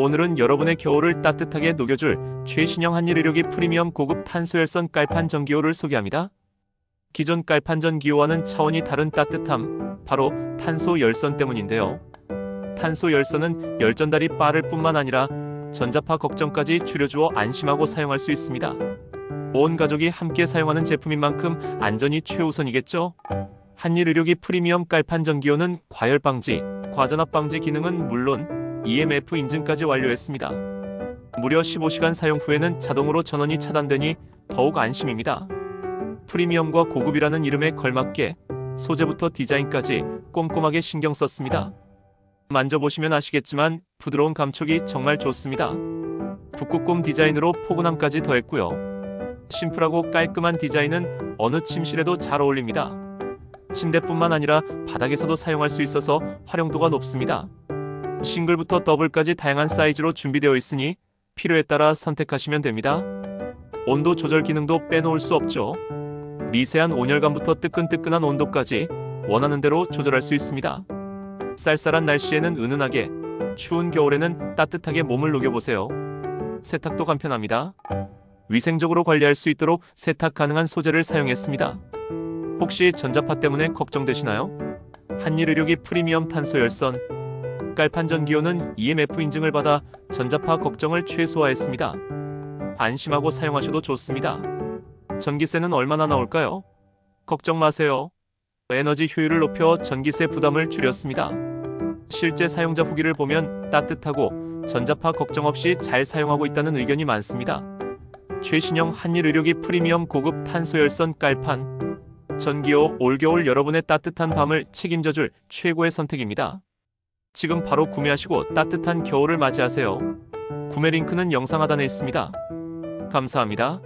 오늘은 여러분의 겨울을 따뜻하게 녹여줄 최신형 한일 의료기 프리미엄 고급 탄소열선 깔판 전기요를 소개합니다. 기존 깔판 전기요와는 차원이 다른 따뜻함, 바로 탄소 열선 때문인데요. 탄소 열선은 열전달이 빠를 뿐만 아니라 전자파 걱정까지 줄여주어 안심하고 사용할 수 있습니다. 온 가족이 함께 사용하는 제품인 만큼 안전이 최우선이겠죠? 한일 의료기 프리미엄 깔판 전기요는 과열 방지, 과전압 방지 기능은 물론 EMF 인증까지 완료했습니다. 무려 15시간 사용 후에는 자동으로 전원이 차단되니 더욱 안심입니다. 프리미엄과 고급이라는 이름에 걸맞게 소재부터 디자인까지 꼼꼼하게 신경 썼습니다. 만져보시면 아시겠지만 부드러운 감촉이 정말 좋습니다. 북극곰 디자인으로 포근함까지 더했고요. 심플하고 깔끔한 디자인은 어느 침실에도 잘 어울립니다. 침대뿐만 아니라 바닥에서도 사용할 수 있어서 활용도가 높습니다. 싱글부터 더블까지 다양한 사이즈로 준비되어 있으니 필요에 따라 선택하시면 됩니다. 온도 조절 기능도 빼놓을 수 없죠. 미세한 온열감부터 뜨끈뜨끈한 온도까지 원하는 대로 조절할 수 있습니다. 쌀쌀한 날씨에는 은은하게, 추운 겨울에는 따뜻하게 몸을 녹여보세요. 세탁도 간편합니다. 위생적으로 관리할 수 있도록 세탁 가능한 소재를 사용했습니다. 혹시 전자파 때문에 걱정되시나요? 한일 의료기 프리미엄 탄소 열선 깔판 전기요는 EMF 인증을 받아 전자파 걱정을 최소화했습니다. 안심하고 사용하셔도 좋습니다. 전기세는 얼마나 나올까요? 걱정 마세요. 에너지 효율을 높여 전기세 부담을 줄였습니다. 실제 사용자 후기를 보면 따뜻하고 전자파 걱정 없이 잘 사용하고 있다는 의견이 많습니다. 최신형 한일 의료기 프리미엄 고급 탄소열선 깔판 전기요 올겨울 여러분의 따뜻한 밤을 책임져줄 최고의 선택입니다. 지금 바로 구매하시고 따뜻한 겨울을 맞이하세요. 구매 링크는 영상 하단에 있습니다. 감사합니다.